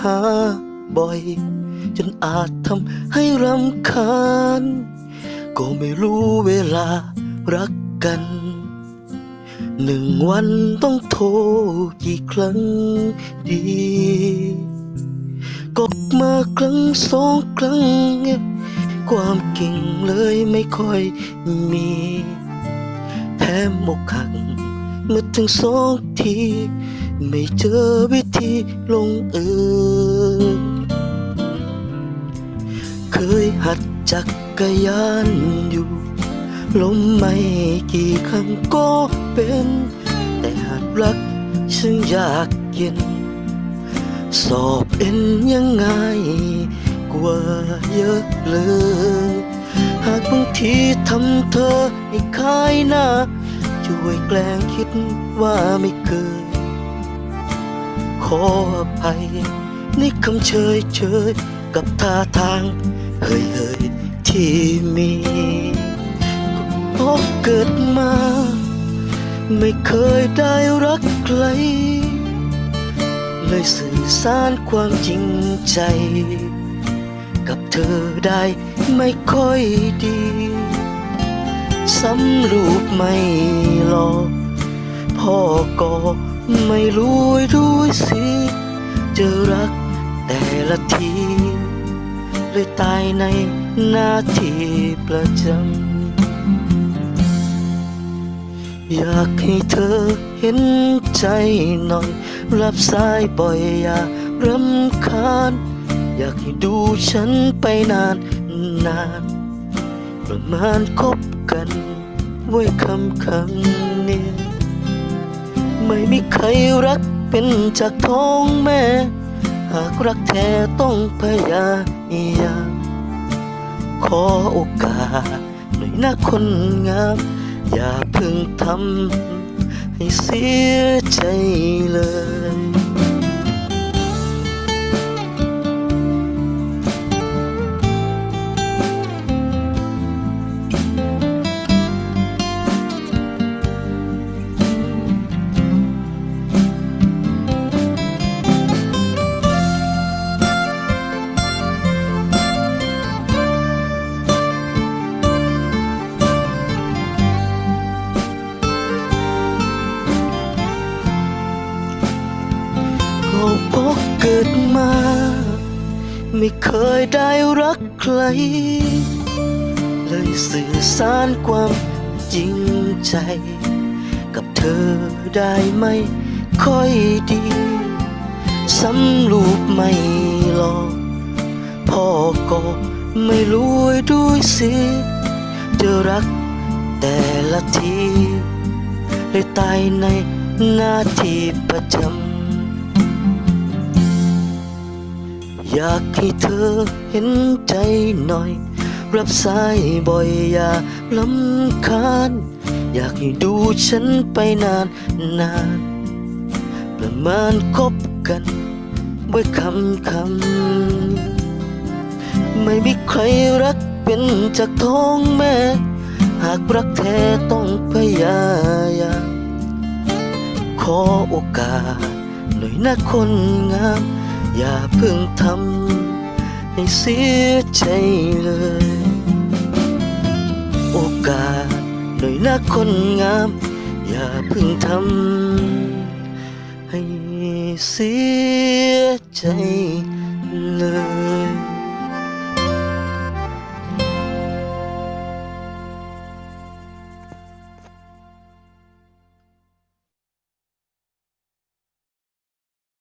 หาบ่อย จนอาจทำให้รำคาญ ก็ไม่รู้เวลารักกัน หนึ่งวันต้องโทรกี่ครั้งดีก็มาครั้งสองครั้ง ความเก่งเลยไม่ค่อยมีแถมหมกหักเมื่อถึงสองที ไม่เจอวิธีลงเอยเคยหัดจักกรยานอยู่ลมไม่กี่ครั้งก็เป็น แต่หากรักฉันอยากเย็น สอบเอ็นยังไงกว่าเยอะเลย หากบางทีทำเธอให้คายหน้าช่วยแกล้งคิดว่าไม่เคย ขออภัยในคำเชยเชยกับท่าทางเฮ้ยเฮ้ยที่มีเพราะเกิดมา ไม่เคยได้รักใคร เลยสื่อสารความจริงใจ กับเธอได้ไม่ค่อยดีสำรูปไม่หลอกพ่อก็ ไม่รู้ด้วยสิจะรักแต่ละทีเลยตายในหน้าที่ประจำอยากให้เธอเห็นใจหน่อย รับสายบ่อยอย่ารำคาญ อยากให้ดูฉันไปนานนาน ประมาณคบกันไว้คำคำ ไม่มีใครรักเป็นจากท้องแม่ หากรักแท้ต้องพยายามขอโอกาสหน่อยนะคนงาม อย่าเพิ่งทำให้เสียใจเลย พราะเกิดมา ไม่เคยได้รักใคร เลยสื่อสารความจริงใจ กับเธอได้ไม่ค่อยดีสำรูปไม่หลอกพ่อก็ไม่รู้ด้วยสิจะรักแต่ละทีเลยตายในหน้าที่ประจำ อยากให้เธอเห็นใจหน่อย รับสายบ่อยอย่าลำคาญ อยากให้ดูฉันไปนานนานประมาณคบกันไว้คำคำไม่มีใครรักเป็นจากท้องแม่ หากรักแท้ต้องพยายามขอโอกาสหน่อยนะคนงาม อย่าเพิ่งทำให้เสียใจเลย โอกาสหน่อยนะคนงาม อย่าเพิ่งทำให้เสียใจเลย